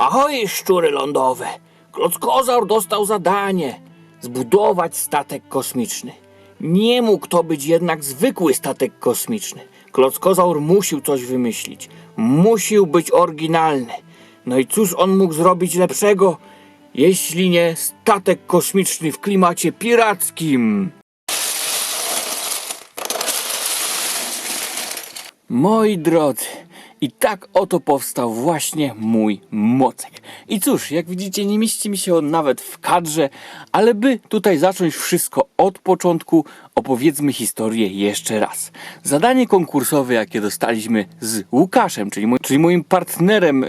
Ahoj, szczury lądowe! Klockozaur dostał zadanie zbudować statek kosmiczny. Nie mógł to być jednak zwykły statek kosmiczny. Klockozaur musił coś wymyślić. Musił być oryginalny. No i cóż on mógł zrobić lepszego, jeśli nie statek kosmiczny w klimacie pirackim? Moi drodzy, i tak oto powstał właśnie mój mocek. I cóż, jak widzicie, nie mieści mi się on nawet w kadrze, ale by tutaj zacząć wszystko od początku, opowiedzmy historię jeszcze raz. Zadanie konkursowe, jakie dostaliśmy z Łukaszem, czyli, mój, czyli moim partnerem, yy,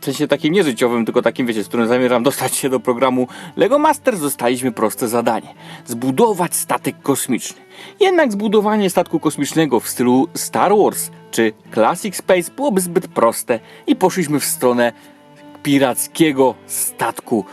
w sensie takim nie życiowym, tylko takim, wiecie, z którym zamierzam dostać się do programu Lego Masters, dostaliśmy proste zadanie. Zbudować statek kosmiczny. Jednak zbudowanie statku kosmicznego w stylu Star Wars czy Classic Space byłoby zbyt proste i poszliśmy w stronę pirackiego statku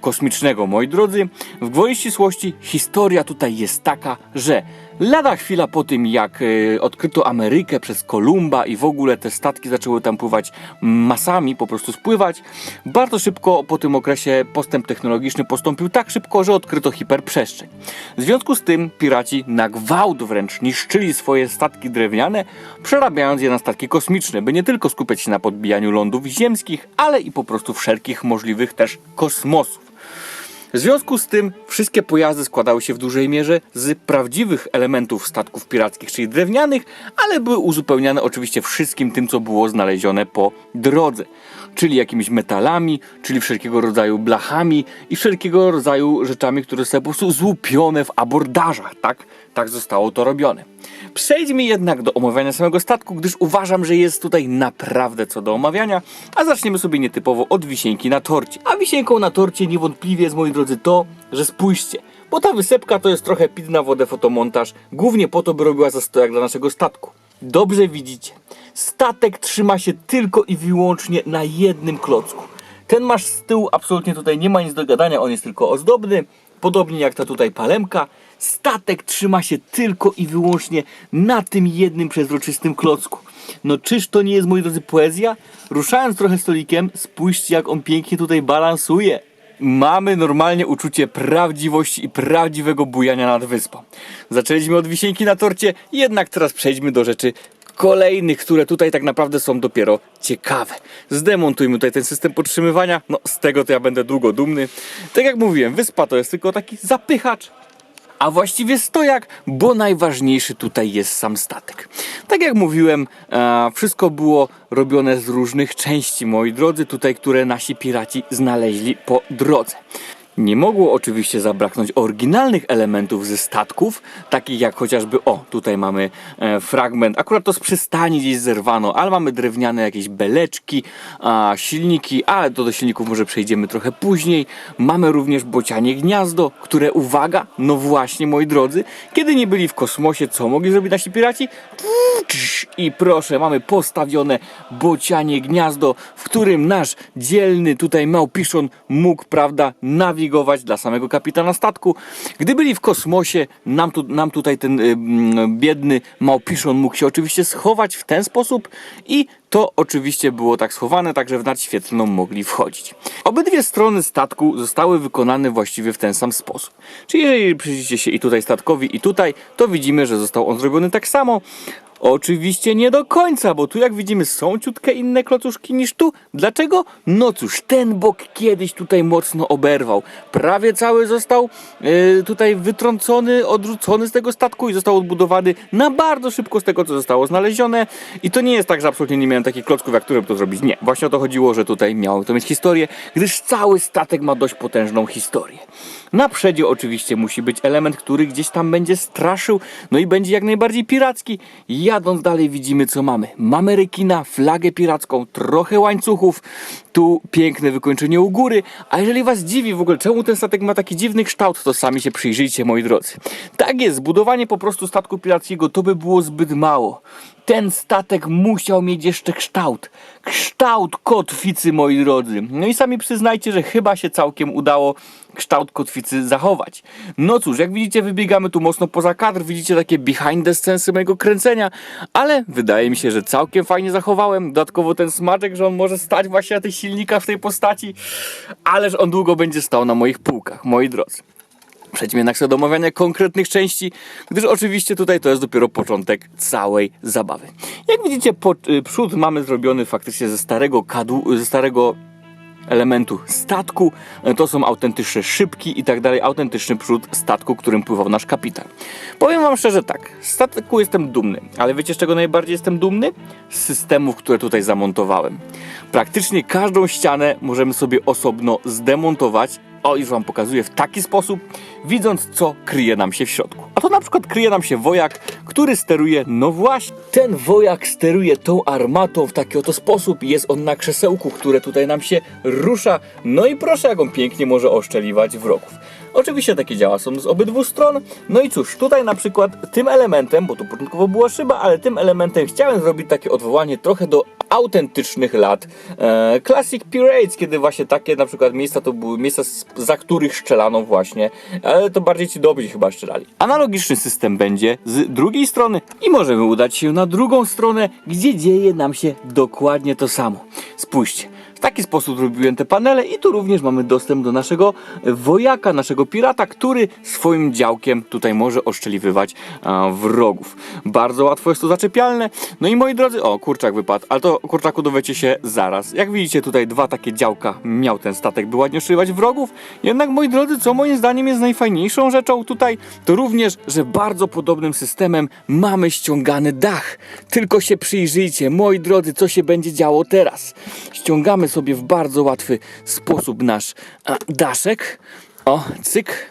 kosmicznego. Moi drodzy, w gwoli ścisłości historia tutaj jest taka, że lada chwila po tym, jak e, odkryto Amerykę przez Kolumba i w ogóle te statki zaczęły tam pływać masami, po prostu spływać, bardzo szybko po tym okresie postęp technologiczny postąpił tak szybko, że odkryto hiperprzestrzeń. W związku z tym piraci na gwałt wręcz niszczyli swoje statki drewniane, przerabiając je na statki kosmiczne, by nie tylko skupiać się na podbijaniu lądów ziemskich, ale i po prostu wszelkich możliwych też kosmosów. W związku z tym wszystkie pojazdy składały się w dużej mierze z prawdziwych elementów statków pirackich, czyli drewnianych, ale były uzupełniane oczywiście wszystkim tym, co było znalezione po drodze. Czyli jakimiś metalami, czyli wszelkiego rodzaju blachami i wszelkiego rodzaju rzeczami, które są po prostu złupione w abordażach, tak? Tak zostało to robione. Przejdźmy jednak do omawiania samego statku, gdyż uważam, że jest tutaj naprawdę co do omawiania, a zaczniemy sobie nietypowo od wisienki na torcie. A wisienką na torcie niewątpliwie jest, moi drodzy, to, że spójrzcie, bo ta wysepka to jest trochę pit na wodę fotomontaż, głównie po to, by robiła zastojak dla naszego statku. Dobrze widzicie, statek trzyma się tylko i wyłącznie na jednym klocku. Ten masz z tyłu absolutnie tutaj nie ma nic do gadania, on jest tylko ozdobny, podobnie jak ta tutaj palemka. Statek trzyma się tylko i wyłącznie na tym jednym przezroczystym klocku. No czyż to nie jest, moi drodzy, poezja? Ruszając trochę stolikiem, spójrzcie jak on pięknie tutaj balansuje. Mamy normalnie uczucie prawdziwości i prawdziwego bujania nad wyspą. Zaczęliśmy od wisienki na torcie, jednak teraz przejdźmy do rzeczy kolejnych, które tutaj tak naprawdę są dopiero ciekawe. Zdemontujmy tutaj ten system podtrzymywania, no z tego to ja będę długo dumny. Tak jak mówiłem, wyspa to jest tylko taki zapychacz, a właściwie stojak, bo najważniejszy tutaj jest sam statek. Tak jak mówiłem, e, wszystko było robione z różnych części, moi drodzy, tutaj, które nasi piraci znaleźli po drodze. Nie mogło oczywiście zabraknąć oryginalnych elementów ze statków, takich jak chociażby, o, tutaj mamy e, fragment, akurat to z przystani gdzieś zerwano, ale mamy drewniane jakieś beleczki, a, silniki, ale to do silników może przejdziemy trochę później. Mamy również bocianie gniazdo, które, uwaga, no właśnie, moi drodzy, kiedy nie byli w kosmosie, co mogli zrobić nasi piraci? I proszę, mamy postawione bocianie gniazdo, w którym nasz dzielny tutaj małpiszon mógł, prawda, nawigować dla samego kapitana statku. Gdy byli w kosmosie, nam, tu, nam tutaj ten y, biedny małpiszon mógł się oczywiście schować w ten sposób i to oczywiście było tak schowane, tak że w nadświetlną mogli wchodzić. Obydwie strony statku zostały wykonane właściwie w ten sam sposób. Czyli jeżeli przyjrzycie się i tutaj statkowi, i tutaj, to widzimy, że został on zrobiony tak samo. Oczywiście nie do końca, bo tu jak widzimy są ciutkę inne klocuszki niż tu. Dlaczego? No cóż, ten bok kiedyś tutaj mocno oberwał. Prawie cały został e, tutaj wytrącony, odrzucony z tego statku i został odbudowany na bardzo szybko z tego, co zostało znalezione. I to nie jest tak, że absolutnie nie miałem takich klocków, jak którym to zrobić. Nie, właśnie o to chodziło, że tutaj miało to mieć historię, gdyż cały statek ma dość potężną historię. Na przedzie oczywiście musi być element, który gdzieś tam będzie straszył, no i będzie jak najbardziej piracki. Jadąc dalej widzimy co mamy. Mamy rekina, flagę piracką, trochę łańcuchów, tu piękne wykończenie u góry, a jeżeli was dziwi w ogóle czemu ten statek ma taki dziwny kształt, to sami się przyjrzyjcie moi drodzy. Tak jest, zbudowanie po prostu statku pirackiego to by było zbyt mało. Ten statek musiał mieć jeszcze kształt. Kształt kotwicy, moi drodzy. No i sami przyznajcie, że chyba się całkiem udało kształt kotwicy zachować. No cóż, jak widzicie, wybiegamy tu mocno poza kadr, widzicie takie behind the scensy mojego kręcenia, ale wydaje mi się, że całkiem fajnie zachowałem. Dodatkowo ten smaczek, że on może stać właśnie na tych silnikach w tej postaci, ależ on długo będzie stał na moich półkach, moi drodzy. Przejdźmy jednak do omawiania konkretnych części, gdyż oczywiście tutaj to jest dopiero początek całej zabawy. Jak widzicie, po, y, przód mamy zrobiony faktycznie ze starego kadu, ze starego elementu statku. E, To są autentyczne szybki i tak dalej, autentyczny przód statku, którym pływał nasz kapitan. Powiem wam szczerze tak, statku jestem dumny, ale wiecie z czego najbardziej jestem dumny? Z systemów, które tutaj zamontowałem. Praktycznie każdą ścianę możemy sobie osobno zdemontować o, już wam pokazuję w taki sposób, widząc co kryje nam się w środku. A to na przykład kryje nam się wojak, który steruje, no właśnie, ten wojak steruje tą armatą w taki oto sposób. Jest on na krzesełku, które tutaj nam się rusza. No i proszę, jak on pięknie może oszczeliwać wrogów. Oczywiście takie działa są z obydwu stron. No i cóż, tutaj na przykład tym elementem, bo tu początkowo była szyba, ale tym elementem chciałem zrobić takie odwołanie trochę do autentycznych lat e, Classic Pirates, kiedy właśnie takie na przykład miejsca to były miejsca, za których strzelano właśnie, ale to bardziej ci dobrzy chyba strzelali. Analogiczny system będzie z drugiej strony i możemy udać się na drugą stronę, gdzie dzieje nam się dokładnie to samo. Spójrzcie. Taki sposób zrobiłem te panele i tu również mamy dostęp do naszego wojaka, naszego pirata, który swoim działkiem tutaj może oszczeliwywać wrogów. Bardzo łatwo jest to zaczepialne. No i moi drodzy, o kurczak wypadł, ale to kurczaku dowiecie się zaraz. Jak widzicie tutaj dwa takie działka miał ten statek, by ładnie oszczeliwać wrogów. Jednak moi drodzy, co moim zdaniem jest najfajniejszą rzeczą tutaj, to również, że bardzo podobnym systemem mamy ściągany dach. Tylko się przyjrzyjcie, moi drodzy, co się będzie działo teraz. Ściągamy sobie w bardzo łatwy sposób nasz daszek. O, cyk,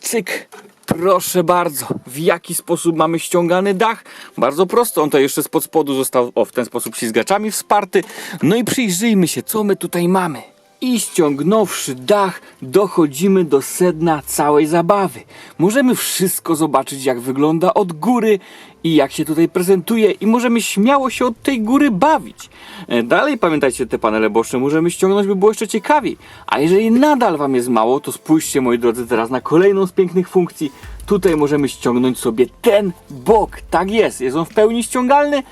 cyk. Proszę bardzo, w jaki sposób mamy ściągany dach? Bardzo prosto, on to jeszcze spod spodu został o, w ten sposób ślizgaczami wsparty. No i przyjrzyjmy się, co my tutaj mamy. I ściągnąwszy dach, dochodzimy do sedna całej zabawy. Możemy wszystko zobaczyć, jak wygląda od góry i jak się tutaj prezentuje, i możemy śmiało się od tej góry bawić. E, Dalej pamiętajcie, te panele boczne możemy ściągnąć, by było jeszcze ciekawiej. A jeżeli nadal Wam jest mało, to spójrzcie, moi drodzy, teraz na kolejną z pięknych funkcji. Tutaj możemy ściągnąć sobie ten bok. Tak jest, jest on w pełni ściągalny.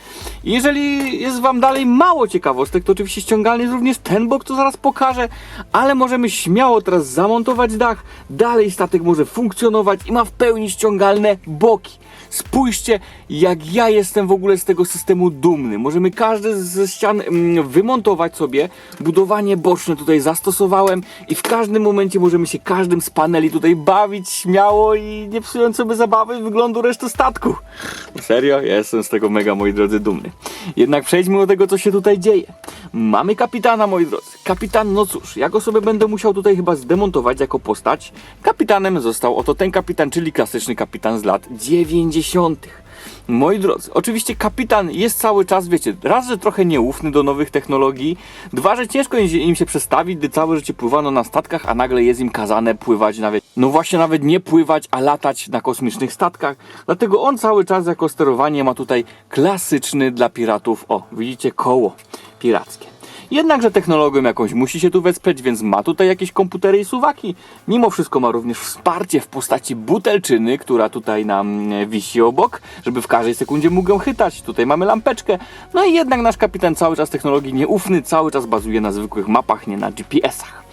Jeżeli jest Wam dalej mało ciekawostek, to oczywiście ściągalny jest również ten bok, co zaraz pokażę, ale możemy śmiało teraz zamontować dach. Dalej statek może funkcjonować i ma w pełni ściągalne boki. Spójrzcie, jak ja jestem w ogóle z tego systemu dumny. Możemy każdy ze ścian mm, wymontować sobie. Budowanie boczne tutaj zastosowałem i w każdym momencie możemy się każdym z paneli tutaj bawić śmiało i nie psując sobie zabawy wyglądu reszty statku. Serio? Ja jestem z tego mega, moi drodzy, dumny. Jednak przejdźmy do tego, co się tutaj dzieje. Mamy kapitana, moi drodzy. Kapitan, no cóż, ja go sobie będę musiał tutaj chyba zdemontować jako postać. Kapitanem został oto ten kapitan, czyli klasyczny kapitan z lat 90. Moi drodzy, oczywiście kapitan jest cały czas, wiecie, raz, że trochę nieufny do nowych technologii, dwa, że ciężko im się przestawić, gdy całe życie pływano na statkach, a nagle jest im kazane pływać nawet, no właśnie nawet nie pływać, a latać na kosmicznych statkach. Dlatego on cały czas jako sterowanie ma tutaj klasyczny dla piratów, o, widzicie, koło pirackie. Jednakże technologią jakąś musi się tu wesprzeć, więc ma tutaj jakieś komputery i suwaki. Mimo wszystko ma również wsparcie w postaci butelczyny, która tutaj nam e, wisi obok, żeby w każdej sekundzie mógł ją chytać. Tutaj mamy lampeczkę. No i jednak nasz kapitan cały czas technologii nieufny, cały czas bazuje na zwykłych mapach, nie na GPS-ach.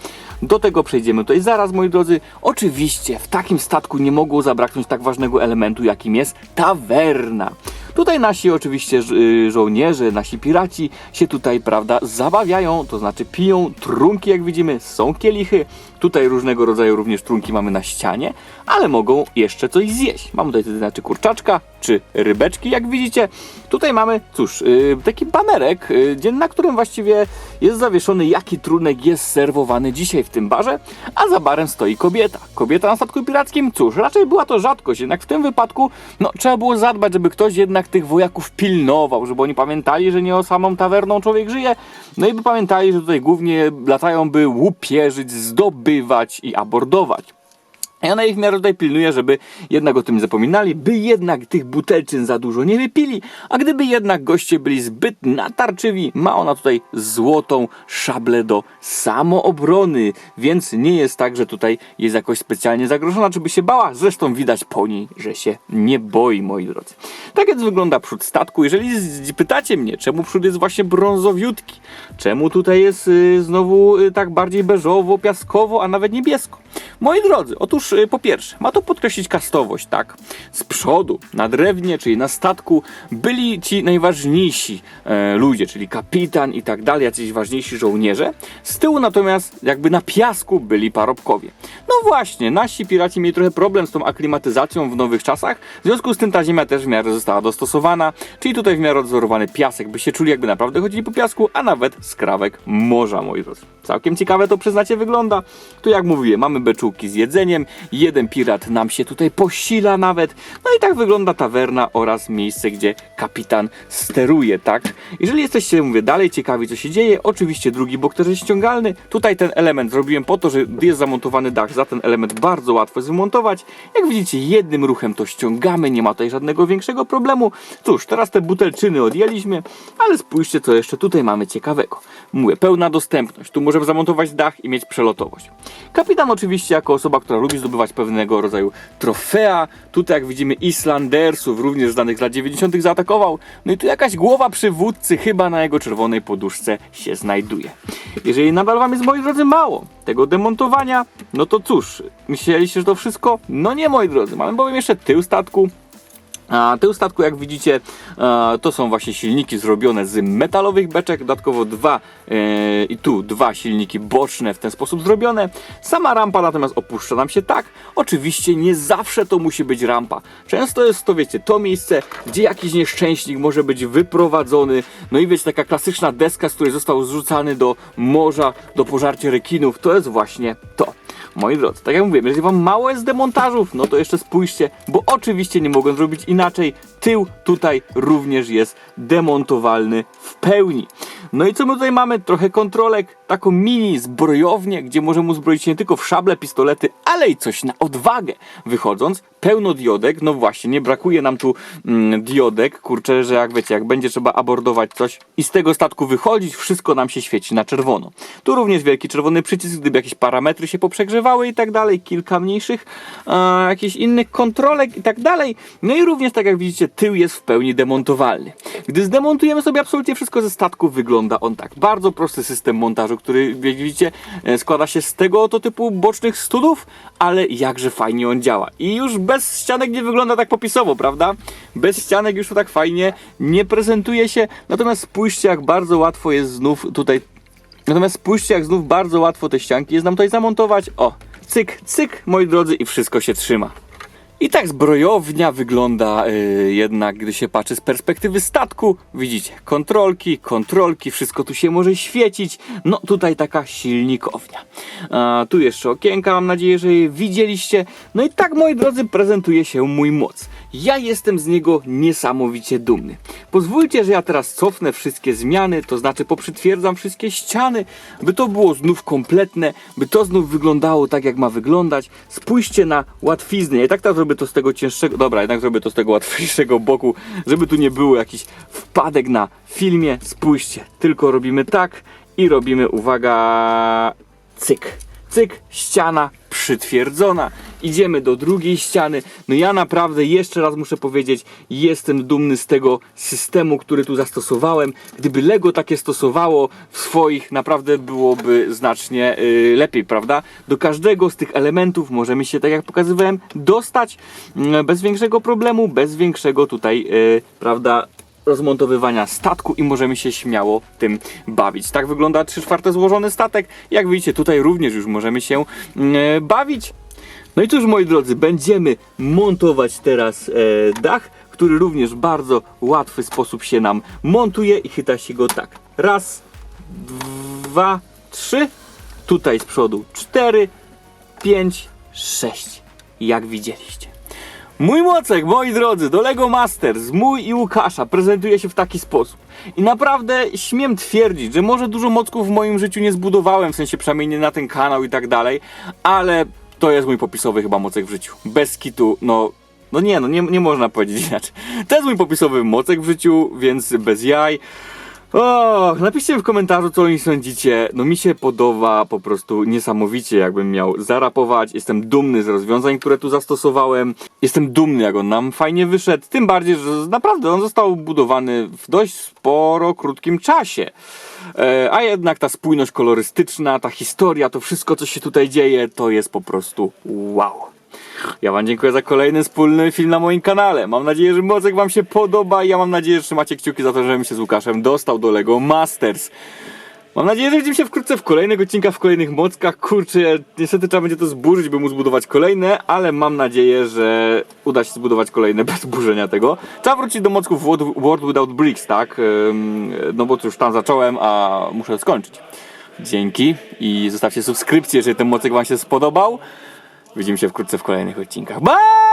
Do tego przejdziemy tutaj zaraz, moi drodzy. Oczywiście w takim statku nie mogło zabraknąć tak ważnego elementu, jakim jest tawerna. Tutaj nasi oczywiście y, żołnierze, nasi piraci się tutaj, prawda, zabawiają, to znaczy piją trunki, jak widzimy, są kielichy. Tutaj różnego rodzaju również trunki mamy na ścianie, ale mogą jeszcze coś zjeść. Mamy tutaj to znaczy kurczaczka, czy rybeczki, jak widzicie. Tutaj mamy, cóż, yy, taki banerek, yy, na którym właściwie jest zawieszony, jaki trunek jest serwowany dzisiaj w tym barze, a za barem stoi kobieta. Kobieta na statku pirackim, cóż, raczej była to rzadkość, jednak w tym wypadku, no, trzeba było zadbać, żeby ktoś jednak tych wojaków pilnował, żeby oni pamiętali, że nie o samą tawerną człowiek żyje, no i by pamiętali, że tutaj głównie latają, by łupierzyć, zdobywać i abordować. I ona ich w miarę tutaj pilnuje, żeby jednak o tym nie zapominali, by jednak tych butelczyn za dużo nie wypili, a gdyby jednak goście byli zbyt natarczywi, ma ona tutaj złotą szablę do samoobrony, więc nie jest tak, że tutaj jest jakoś specjalnie zagrożona, czy by się bała. Zresztą widać po niej, że się nie boi, moi drodzy. Tak więc wygląda przód statku. Jeżeli pytacie mnie, czemu przód jest właśnie brązowiutki, czemu tutaj jest y, znowu y, tak bardziej beżowo, piaskowo, a nawet niebiesko. Moi drodzy, otóż y, po pierwsze, ma to podkreślić kastowość, tak? Z przodu, na drewnie, czyli na statku, byli ci najważniejsi e, ludzie, czyli kapitan i tak dalej, jacyś ważniejsi żołnierze. Z tyłu natomiast, jakby na piasku, byli parobkowie. No właśnie, nasi piraci mieli trochę problem z tą aklimatyzacją w nowych czasach, w związku z tym ta ziemia też w miarę została dostosowana, czyli tutaj w miarę odzorowany piasek, by się czuli jakby naprawdę chodzili po piasku, a nawet skrawek morza, moi drodzy. Całkiem ciekawe to przyznacie wygląda. Tu jak mówiłem, mamy beczułki z jedzeniem, jeden pirat nam się tutaj posila nawet, no i tak wygląda tawerna oraz miejsce, gdzie kapitan steruje, tak? Jeżeli jesteście, mówię, dalej ciekawi co się dzieje, oczywiście drugi bok też jest ściągalny. Tutaj ten element zrobiłem po to, że jest zamontowany dach, za ten element bardzo łatwo jest wymontować. Jak widzicie, jednym ruchem to ściągamy, nie ma tutaj żadnego większego problemu. Cóż, teraz te butelczyny odjęliśmy, ale spójrzcie, co jeszcze tutaj mamy ciekawego. Mówię, pełna dostępność. Tu możemy zamontować dach i mieć przelotowość. Kapitan oczywiście jako osoba, która lubi zdobywać pewnego rodzaju trofea. Tutaj jak widzimy Islandersów, również znanych z lat 90. zaatakował. No i tu jakaś głowa przywódcy chyba na jego czerwonej poduszce się znajduje. Jeżeli nadal wam jest, moi drodzy, mało tego demontowania, no to cóż, myśleliście, że to wszystko? No nie, moi drodzy, mamy bowiem jeszcze tył statku, a tył statku, jak widzicie, e, to są właśnie silniki zrobione z metalowych beczek, dodatkowo dwa e, i tu dwa silniki boczne w ten sposób zrobione. Sama rampa natomiast opuszcza nam się tak. Oczywiście nie zawsze to musi być rampa. Często jest to, wiecie, to miejsce, gdzie jakiś nieszczęśnik może być wyprowadzony. No i wiecie, taka klasyczna deska, z której został zrzucany do morza, do pożarcia rekinów, to jest właśnie to. Moi drodzy, tak jak mówiłem, jeżeli wam mało jest demontażów, no to jeszcze spójrzcie, bo oczywiście nie mogą zrobić inaczej. Tył tutaj również jest demontowalny w pełni. No i co my tutaj mamy? Trochę kontrolek, taką mini zbrojownię, gdzie możemy uzbroić nie tylko w szable, pistolety, ale i coś na odwagę. Wychodząc, pełno diodek, no właśnie, nie brakuje nam tu mm, diodek, kurczę, że jak wiecie, jak będzie trzeba abordować coś i z tego statku wychodzić, wszystko nam się świeci na czerwono. Tu również wielki czerwony przycisk, gdyby jakieś parametry się poprzegrzewały i tak dalej, kilka mniejszych, e, jakichś innych kontrolek i tak dalej. No i również, tak jak widzicie, tył jest w pełni demontowalny. Gdy zdemontujemy sobie absolutnie wszystko ze statku, wygląda on tak. Bardzo prosty system montażu, który, jak widzicie, e, składa się z tego oto typu bocznych studów, ale jakże fajnie on działa. I już bez ścianek nie wygląda tak popisowo, prawda? Bez ścianek już to tak fajnie nie prezentuje się. Natomiast spójrzcie, jak bardzo łatwo jest znów tutaj Natomiast spójrzcie, jak znów bardzo łatwo te ścianki jest nam tutaj zamontować. O, cyk, cyk, moi drodzy, i wszystko się trzyma. I tak zbrojownia wygląda yy, jednak, gdy się patrzy z perspektywy statku. Widzicie, kontrolki, kontrolki, wszystko tu się może świecić. No tutaj taka silnikownia. A, tu jeszcze okienka, mam nadzieję, że je widzieliście. No i tak, moi drodzy, prezentuje się mój moc. Ja jestem z niego niesamowicie dumny. Pozwólcie, że ja teraz cofnę wszystkie zmiany, to znaczy poprzytwierdzam wszystkie ściany, by to było znów kompletne, by to znów wyglądało tak, jak ma wyglądać. Spójrzcie na łatwiznę. Ja tak tak zrobię to z tego cięższego, dobra, jednak zrobię to z tego łatwiejszego boku, żeby tu nie było jakiś wpadek na filmie. Spójrzcie, tylko robimy tak i robimy, uwaga, cyk, cyk, ściana przytwierdzona. Idziemy do drugiej ściany. No ja naprawdę jeszcze raz muszę powiedzieć, jestem dumny z tego systemu, który tu zastosowałem. Gdyby Lego takie stosowało w swoich, naprawdę byłoby znacznie y, lepiej, prawda? Do każdego z tych elementów możemy się, tak jak pokazywałem, dostać mm, bez większego problemu, bez większego tutaj, y, prawda, rozmontowywania statku i możemy się śmiało tym bawić. Tak wygląda 3 czwarte złożony statek. Jak widzicie, tutaj również już możemy się mm, bawić. No i cóż, moi drodzy, będziemy montować teraz e, dach, który również bardzo łatwy sposób się nam montuje i chyta się go tak. Raz, dwa, trzy. Tutaj z przodu cztery, pięć, sześć. Jak widzieliście. Mój mocek, moi drodzy, do Lego Masters, mój i Łukasza prezentuje się w taki sposób. I naprawdę śmiem twierdzić, że może dużo mocków w moim życiu nie zbudowałem, w sensie przynajmniej nie na ten kanał i tak dalej, ale to jest mój popisowy chyba mocek w życiu. Bez kitu, no... No nie, no nie, nie można powiedzieć inaczej. To jest mój popisowy mocek w życiu, więc bez jaj. O, napiszcie w komentarzu, co o sądzicie. No mi się podoba po prostu niesamowicie, jakbym miał zarapować. Jestem dumny z rozwiązań, które tu zastosowałem. Jestem dumny, jak on nam fajnie wyszedł. Tym bardziej, że naprawdę on został budowany w dość sporo krótkim czasie. E, a jednak ta spójność kolorystyczna, ta historia, to wszystko, co się tutaj dzieje, to jest po prostu wow. Ja Wam dziękuję za kolejny wspólny film na moim kanale. Mam nadzieję, że mocek Wam się podoba i ja mam nadzieję, że trzymacie kciuki za to, żebym się z Łukaszem dostał do LEGO Masters. Mam nadzieję, że widzimy się wkrótce w kolejnych odcinkach, w kolejnych mockach. Kurczę, niestety trzeba będzie to zburzyć, by móc zbudować kolejne, ale mam nadzieję, że uda się zbudować kolejne bez burzenia tego. Trzeba wrócić do mocków World, Without Bricks, tak? No bo już tam zacząłem, a muszę skończyć. Dzięki i zostawcie subskrypcję, jeżeli ten mocek Wam się spodobał. Widzimy się wkrótce w kolejnych odcinkach. Bye!